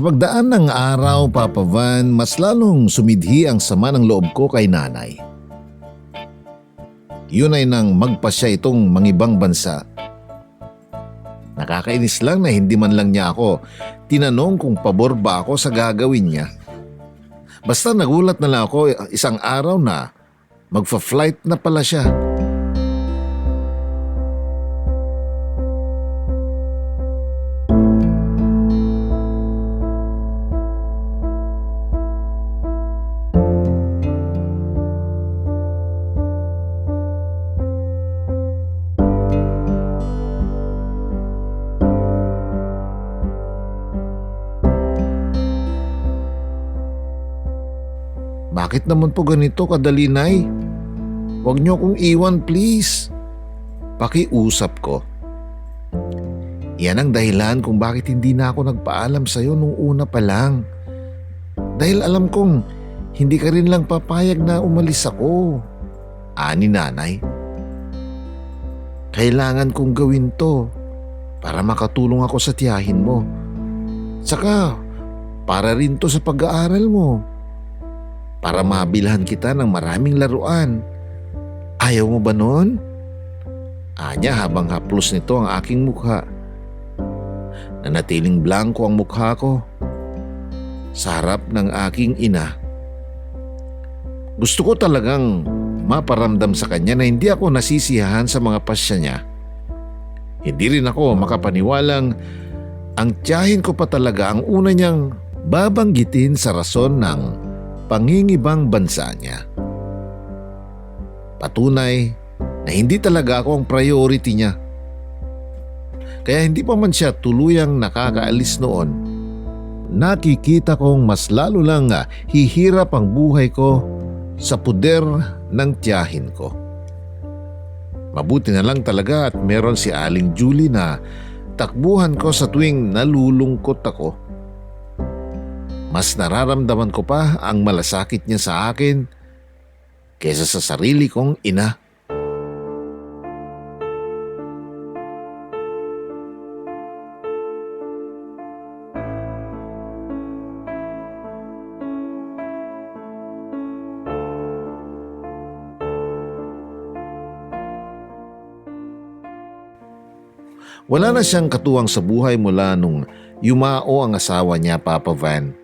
Sa pagdaan ng araw, Papa Van, mas lalong sumidhi ang sama ng loob ko kay nanay. Yun ay nang magpasya itong mangibang bansa. Nakakainis lang na hindi man lang niya ako tinanong kung pabor ba ako sa gagawin niya. Basta nagulat na lang ako isang araw na magfa-flight na pala siya. Bakit naman po ganito kadali, Nay? Huwag niyo akong iwan, please. Pakiusap ko. Yan ang dahilan kung bakit hindi na ako nagpaalam sa'yo nung una pa lang. Dahil alam kong hindi ka rin lang papayag na umalis ako. Ani nanay. Kailangan kong gawin to para makatulong ako sa tiyahin mo. Saka, para rin to sa pag-aaral mo para mabilhan kita ng maraming laruan. Ayaw mo ba noon? Anya habang haplos nito ang aking mukha. Nanatiling blanco ang mukha ko sa harap ng aking ina. Gusto ko talagang maparamdam sa kanya na hindi ako nasisiyahan sa mga pasya niya. Hindi rin ako makapaniwalang ang tiyahin ko pa talaga ang una niyang babanggitin sa rason ng pangingibang bansa niya. Patunay na hindi talaga ako ang priority niya. Kaya hindi pa man siya tuluyang nakakaalis noon, nakikita kong mas lalo lang nga hihirap ang buhay ko sa puder ng tiyahin ko. Mabuti na lang talaga at meron si Aling Julie na takbuhan ko sa tuwing nalulungkot ako. Mas nararamdaman ko pa ang malasakit niya sa akin kaysa sa sarili kong ina. Wala na siyang katuwang sa buhay mula nung yumao ang asawa niya, Papa Van.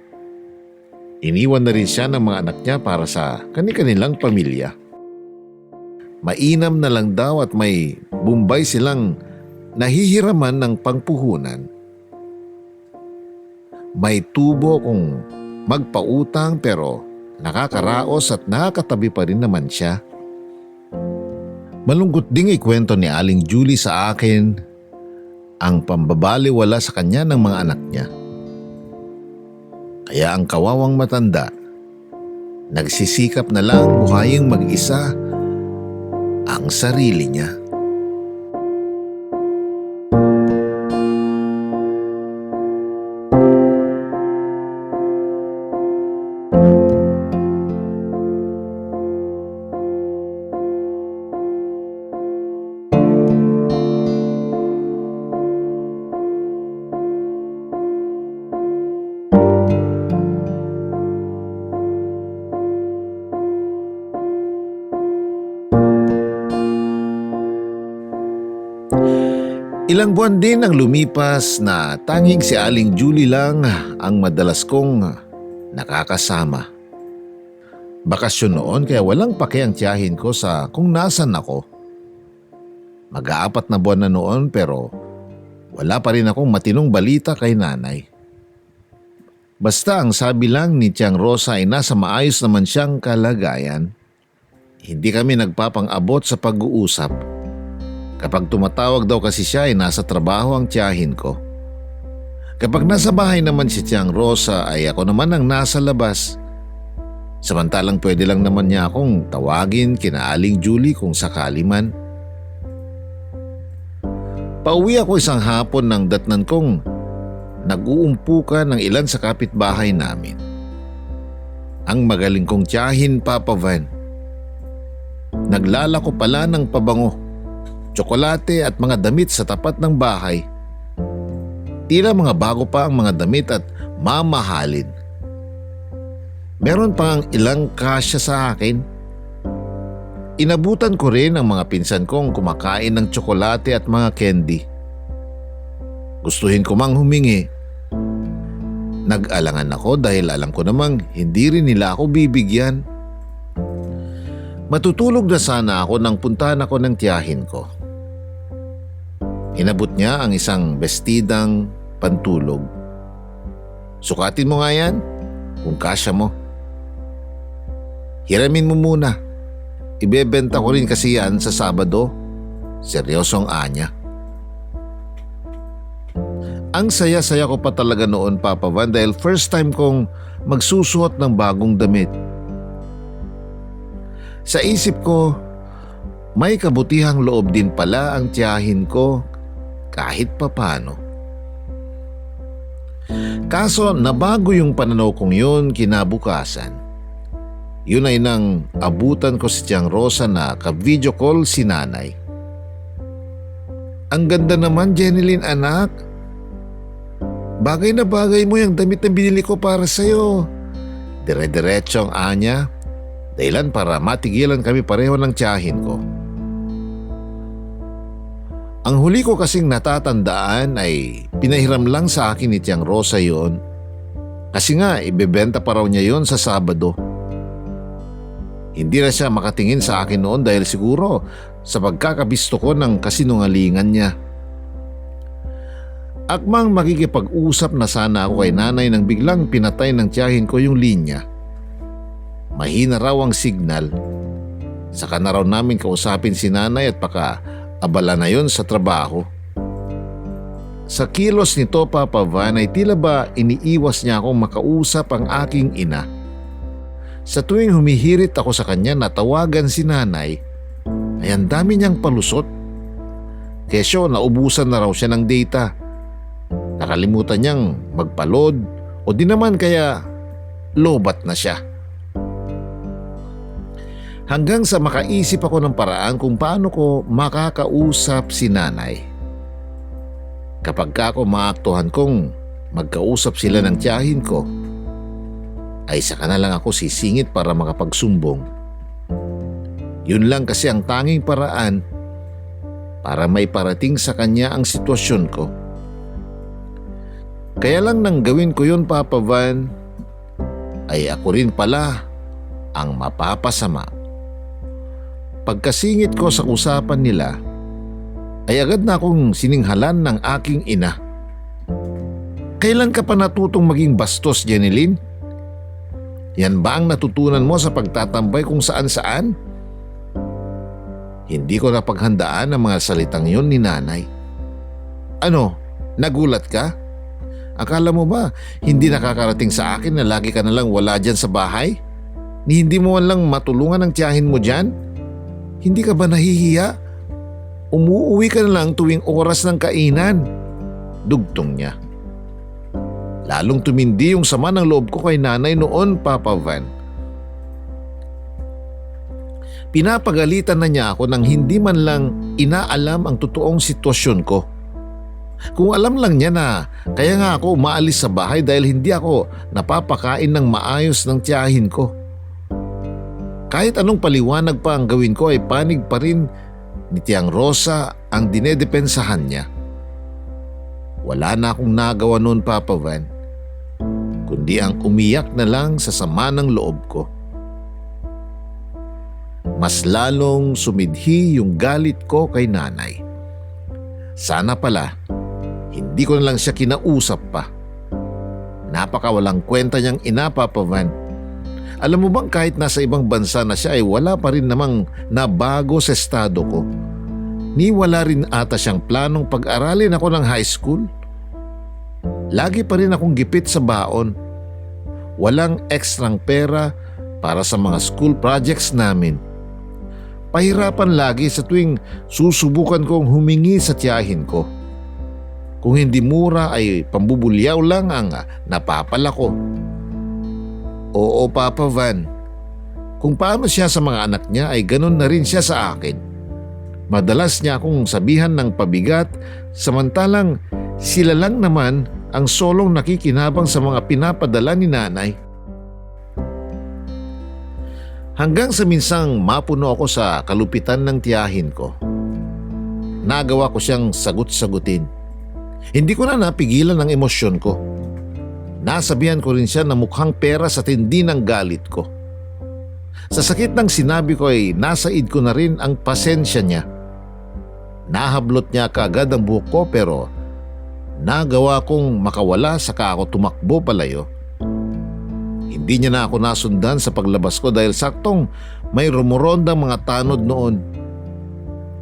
Iniwan na rin siya ng mga anak niya para sa kani-kanilang pamilya. Mainam na lang daw at may bumbay silang nahihiraman ng pangpuhunan. May tubo kung magpautang pero nakakaraos at nakakatabi pa rin naman siya. Malungkot ding ikwento ni Aling Julie sa akin ang pambabaliwala sa kanya ng mga anak niya. Kaya ang kawawang matanda, nagsisikap na lang buhaying mag-isa ang sarili niya. Ilang buwan din ang lumipas na tanging si Aling Julie lang ang madalas kong nakakasama. Bakasyon noon kaya walang pake ang tiyahin ko sa kung nasan ako. Mag-aapat na buwan na noon pero wala pa rin akong matinong balita kay nanay. Basta ang sabi lang ni Tiang Rosa ay nasa maayos naman siyang kalagayan. Hindi kami nagpapang-abot sa pag-uusap. Kapag tumatawag daw kasi siya ay nasa trabaho ang tiyahin ko. Kapag nasa bahay naman si Tiang Rosa ay ako naman ang nasa labas. Samantalang pwede lang naman niya akong tawagin kina Aling Julie kung sakali man. Pauwi ako isang hapon ng datnan kong nag-uumpukan ng ilan sa kapitbahay namin. Ang magaling kong tiyahin, Papa Van. Naglalako pala ng pabango tsokolate at mga damit sa tapat ng bahay. Tila mga bago pa ang mga damit at mamahalin. Meron pang ilang kasya sa akin. Inabutan ko rin ang mga pinsan kong kumakain ng tsokolate at mga candy. Gustuhin ko mang humingi. Nag-alangan ako dahil alam ko namang hindi rin nila ako bibigyan. Matutulog na sana ako nang puntahan ako ng tiyahin ko. Inabot niya ang isang bestidang pantulog. Sukatin mo nga yan kung kasya mo. Hiramin mo muna. Ibebenta ko rin kasi yan sa Sabado. Seryosong anya. Ang saya-saya ko pa talaga noon Papa Van dahil first time kong magsusuot ng bagong damit. Sa isip ko, may kabutihang loob din pala ang tiyahin ko kahit papano. Kaso nabago yung pananaw kong yun kinabukasan. Yun ay nang abutan ko si Tiang Rosa na ka-video call si nanay. Ang ganda naman, Jeneline anak. Bagay na bagay mo yung damit na binili ko para sa'yo. Dire-diretso ang anya. Dahilan para matigilan kami pareho ng tiyahin ko. Ang huli ko kasing natatandaan ay pinahiram lang sa akin ni Tiang Rosa yon. Kasi nga, ibebenta pa raw niya yon sa Sabado. Hindi na siya makatingin sa akin noon dahil siguro sa pagkakabisto ko ng kasinungalingan niya. Akmang makikipag-usap na sana ako kay nanay nang biglang pinatay ng tiyahin ko yung linya. Mahina raw ang signal. Saka na raw namin kausapin si nanay at baka abala na yon sa trabaho. Sa kilos nito Papa Van ay tila ba iniiwas niya akong makausap ang aking ina. Sa tuwing humihirit ako sa kanya na tawagan si nanay, ay ang dami niyang palusot. Kesyo naubusan na raw siya ng data. Nakalimutan niyang magpalod o di naman kaya lobat na siya. Hanggang sa makaisip ako ng paraan kung paano ko makakausap si nanay. Kapag ka ako maaktuhan kong magkausap sila ng tiyahin ko, ay saka na lang ako sisingit para makapagsumbong. Yun lang kasi ang tanging paraan para may parating sa kanya ang sitwasyon ko. Kaya lang nang gawin ko yun Papa Van, ay ako rin pala ang mapapasama. Pagkasingit ko sa usapan nila, ay agad na akong sininghalan ng aking ina. Kailan ka pa natutong maging bastos, Jeneline? Yan ba ang natutunan mo sa pagtatambay kung saan-saan? Hindi ko napaghandaan ang mga salitang yon ni nanay. Ano, nagulat ka? Akala mo ba hindi nakakarating sa akin na lagi ka na lang wala dyan sa bahay? Ni hindi mo man lang matulungan ang tiyahin mo dyan? Hindi ka ba nahihiya? Umuuwi ka na lang tuwing oras ng kainan. Dugtong niya. Lalong tumindi yung sama ng loob ko kay nanay noon, Papa Van. Pinapagalitan na niya ako nang hindi man lang inaalam ang totoong sitwasyon ko. Kung alam lang niya na kaya nga ako umaalis sa bahay dahil hindi ako napapakain ng maayos ng tiyahin ko. Kahit anong paliwanag pa ang gawin ko ay panig pa rin ni Tiang Rosa ang dinedepensahan niya. Wala na akong nagawa noon Papa Van, kundi ang umiyak na lang sa sama ng loob ko. Mas lalong sumidhi yung galit ko kay nanay. Sana pala, hindi ko na lang siya kinausap pa. Napakawalang kwenta niyang ina, Papa Van. Alam mo bang kahit nasa ibang bansa na siya ay wala pa rin namang nabago sa estado ko. Ni wala rin ata siyang planong pag-aralin ako ng high school. Lagi pa rin akong gipit sa baon. Walang ekstrang pera para sa mga school projects namin. Pahirapan lagi sa tuwing susubukan kong humingi sa tiyahin ko. Kung hindi mura ay pambubulyaw lang ang napapala ko. Oo Papa Van, kung paano siya sa mga anak niya ay ganun na rin siya sa akin. Madalas niya akong sabihan ng pabigat samantalang sila lang naman ang solong nakikinabang sa mga pinapadala ni nanay. Hanggang sa minsang mapuno ako sa kalupitan ng tiyahin ko. Nagawa ko siyang sagot-sagutin. Hindi ko na napigilan ang emosyon ko. Nasabihan ko rin siya na mukhang pera sa tindi ng galit ko. Sa sakit ng sinabi ko ay nasaid ko na rin ang pasensya niya. Nahablot niya kaagad ang buhok ko pero nagawa kong makawala saka ako tumakbo palayo. Hindi niya na ako nasundan sa paglabas ko dahil saktong may rumorondang mga tanod noon.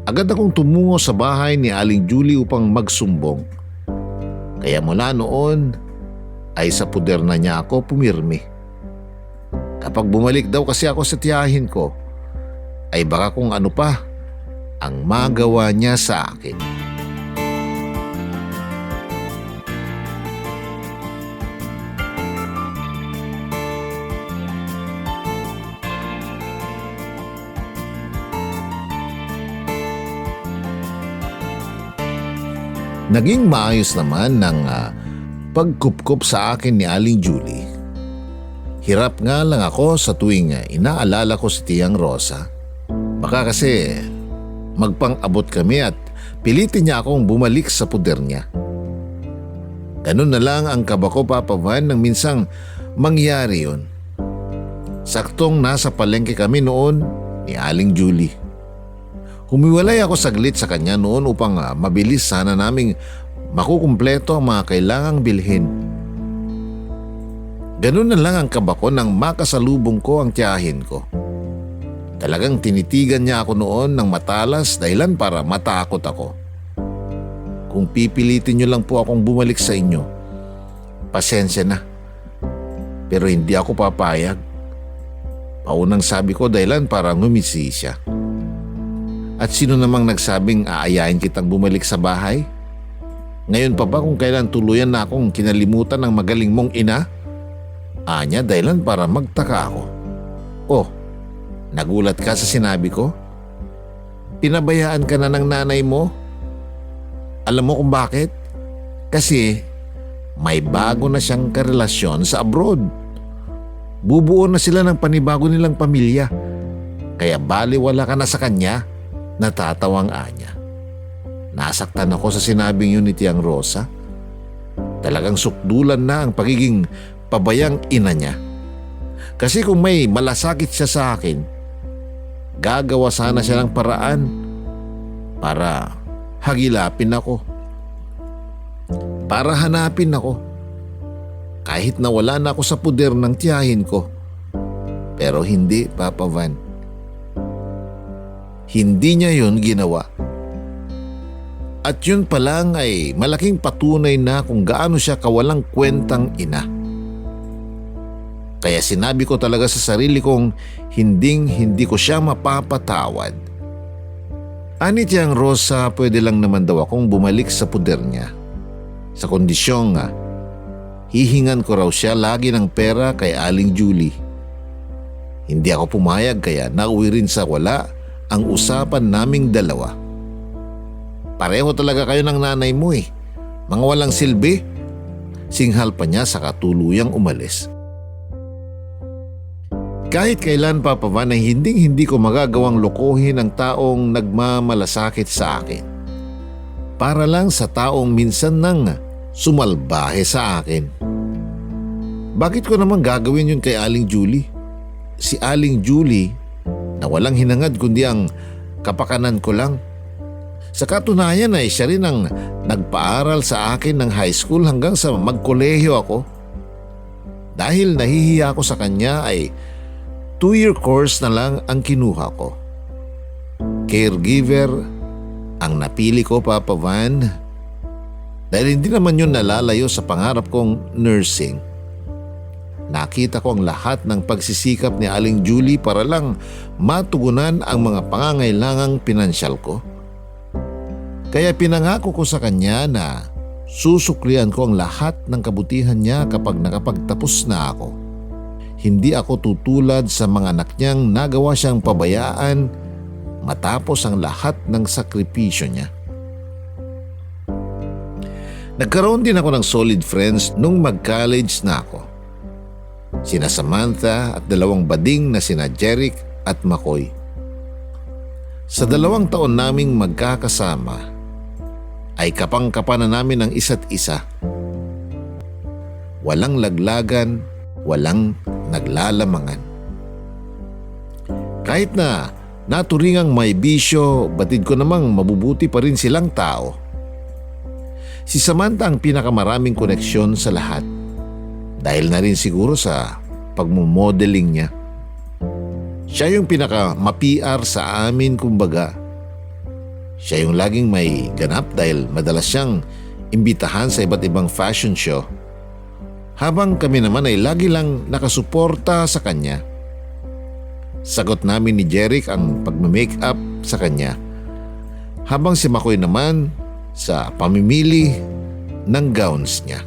Agad akong tumungo sa bahay ni Aling Julie upang magsumbong. Kaya mula noon ay sa puder na niya ako pumirmi. Kapag bumalik daw kasi ako sa tiyahin ko, ay baka kung ano pa ang magawa niya sa akin. Naging maayos naman ng ah, pagkupkup sa akin ni Aling Julie. Hirap nga lang ako sa tuwing ah, inaalala ko si Tiyang Rosa. Baka kasi magpang-abot kami at pilitin niya akong bumalik sa puder niya. Ganun na lang ang kaba ko Papa Van nang minsang mangyari yun. Saktong nasa palengke kami noon ni Aling Julie. Humiwalay ako saglit sa kanya noon upang ah, mabilis sana naming makukumpleto ang mga kailangang bilhin. Ganun na lang ang kaba ko nang makasalubong ko ang tiyahin ko. Talagang tinitigan niya ako noon ng matalas dahilan para matakot ako. Kung pipilitin niyo lang po akong bumalik sa inyo, pasensya na. Pero hindi ako papayag. Paunang sabi ko dahilan para ngumisi siya. At sino namang nagsabing aayain kitang bumalik sa bahay? Ngayon pa ba kung kailan tuluyan na akong kinalimutan ng magaling mong ina? Anya dahilan para magtaka ako. Oh, nagulat ka sa sinabi ko? Pinabayaan ka na ng nanay mo? Alam mo kung bakit? Kasi may bago na siyang karelasyon sa abroad. Bubuo na sila ng panibago nilang pamilya. Kaya baliwala ka na sa kanya, natatawang anya. Nasaktan ako sa sinabing yun ni Tiang Rosa. Talagang sukdulan na ang pagiging pabayang ina niya. Kasi kung may malasakit siya sa akin, gagawa sana siya ng paraan para hagilapin ako. Para hanapin ako. Kahit na wala na ako sa puder ng tiyahin ko. Pero hindi, Papa Van. Hindi niya yun ginawa. At yun pa lang ay malaking patunay na kung gaano siya kawalang kwentang ina. Kaya sinabi ko talaga sa sarili kong hinding hindi ko siya mapapatawad. Anit yang Rosa pwede lang naman daw akong bumalik sa puder niya. Sa kondisyong nga, hihingan ko raw siya lagi ng pera kay Aling Julie. Hindi ako pumayag kaya nauwi rin sa wala ang usapan naming dalawa. Pareho talaga kayo ng nanay mo eh. Mga walang silbi. Singhal pa niya sa katuluyang umalis. Kahit kailan Papa Van ay hinding hindi ko magagawang lokohin ang taong nagmamalasakit sa akin. Para lang sa taong minsan nang sumalbahe sa akin. Bakit ko naman gagawin yun kay Aling Julie? Si Aling Julie na walang hinangad kundi ang kapakanan ko lang. Sa katunayan ay siya rin ang nagpaaral sa akin ng high school hanggang sa magkolehiyo ako. Dahil nahihiya ako sa kanya ay two-year course na lang ang kinuha ko. Caregiver ang napili ko Papa Van dahil hindi naman yun nalalayo sa pangarap kong nursing. Nakita ko ang lahat ng pagsisikap ni Aling Julie para lang matugunan ang mga pangangailangang pinansyal ko. Kaya pinangako ko sa kanya na susuklian ko ang lahat ng kabutihan niya kapag nakapagtapos na ako. Hindi ako tutulad sa mga anak niyang nagawa siyang pabayaan matapos ang lahat ng sakripisyo niya. Nagkaroon din ako ng solid friends nung mag-college na ako. Sina Samantha at dalawang bading na sina Jeric at Makoy. Sa dalawang taon naming magkakasama, ay kapang-kapa na namin ang isa't isa. Walang laglagan, walang naglalamangan. Kahit na naturingang may bisyo, batid ko namang mabubuti pa rin silang tao. Si Samantha ang pinakamaraming koneksyon sa lahat. Dahil na rin siguro sa pagmumodeling niya. Siya yung pinaka ma-PR sa amin kumbaga. Siya yung laging may ganap dahil madalas siyang imbitahan sa iba't ibang fashion show. Habang kami naman ay lagi lang nakasuporta sa kanya. Sagot namin ni Jeric ang pagme-makeup sa kanya. Habang si Makoy naman sa pamimili ng gowns niya.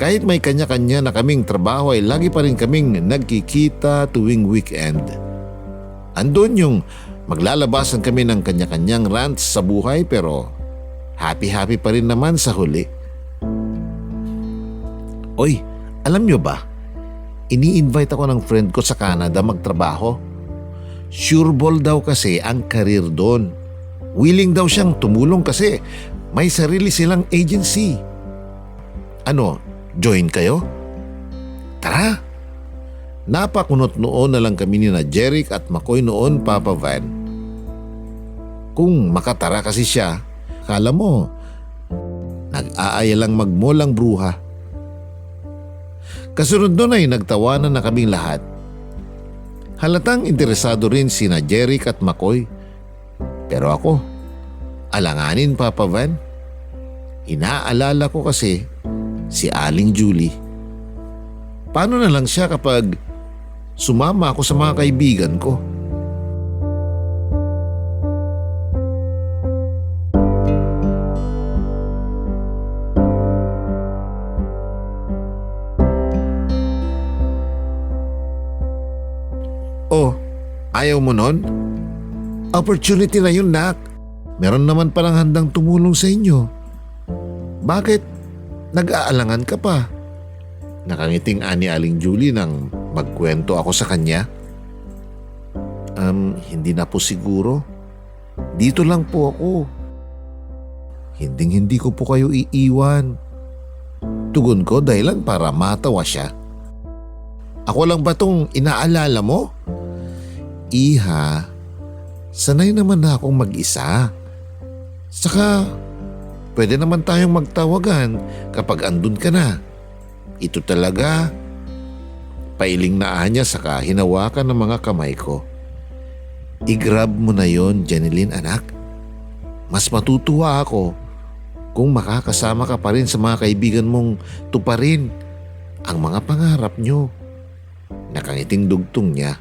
Kahit may kanya-kanya na kaming trabaho ay lagi pa rin kaming nagkikita tuwing weekend. Andun yung maglalabasan kami ng kanya-kanyang rants sa buhay pero happy-happy pa rin naman sa huli. Oy, alam nyo ba? Ini-invite ako ng friend ko sa Canada magtrabaho. Sureball daw kasi ang karir doon. Willing daw siyang tumulong kasi may sarili silang agency. Ano, join kayo? Tara! Napakunot noon na lang kami ni na Jeric at Makoy noon, Papa Van. Kung makatara kasi siya, kala mo, nag-aaya lang magmolang bruha. Kasunod doon ay nagtawanan na kaming lahat. Halatang interesado rin sina Jeric at Makoy. Pero ako, alanganin Papa Van. Inaalala ko kasi si Aling Julie. Paano na lang siya kapag sumama ako sa mga kaibigan ko? Oh, ayaw mo nun? Opportunity na yun, Nak. Meron naman palang handang tumulong sa inyo. Bakit nag-aalangan ka pa? Nakangiting ani Aling Julie nang magkwento ako sa kanya. Um, hindi na po siguro. Dito lang po ako. Hinding hindi ko po kayo iiwan. Tugon ko dahilan para matawa siya. Ako lang ba tong inaalala mo? Iha, sanay naman na akong mag-isa. Saka, pwede naman tayong magtawagan kapag andun ka na. Ito talaga, pailing na niya saka hinawakan ng mga kamay ko. I-grab mo na yon, Janeline anak. Mas matutuwa ako kung makakasama ka pa rin sa mga kaibigan mong tuparin ang mga pangarap nyo. Nakangiting dugtong niya.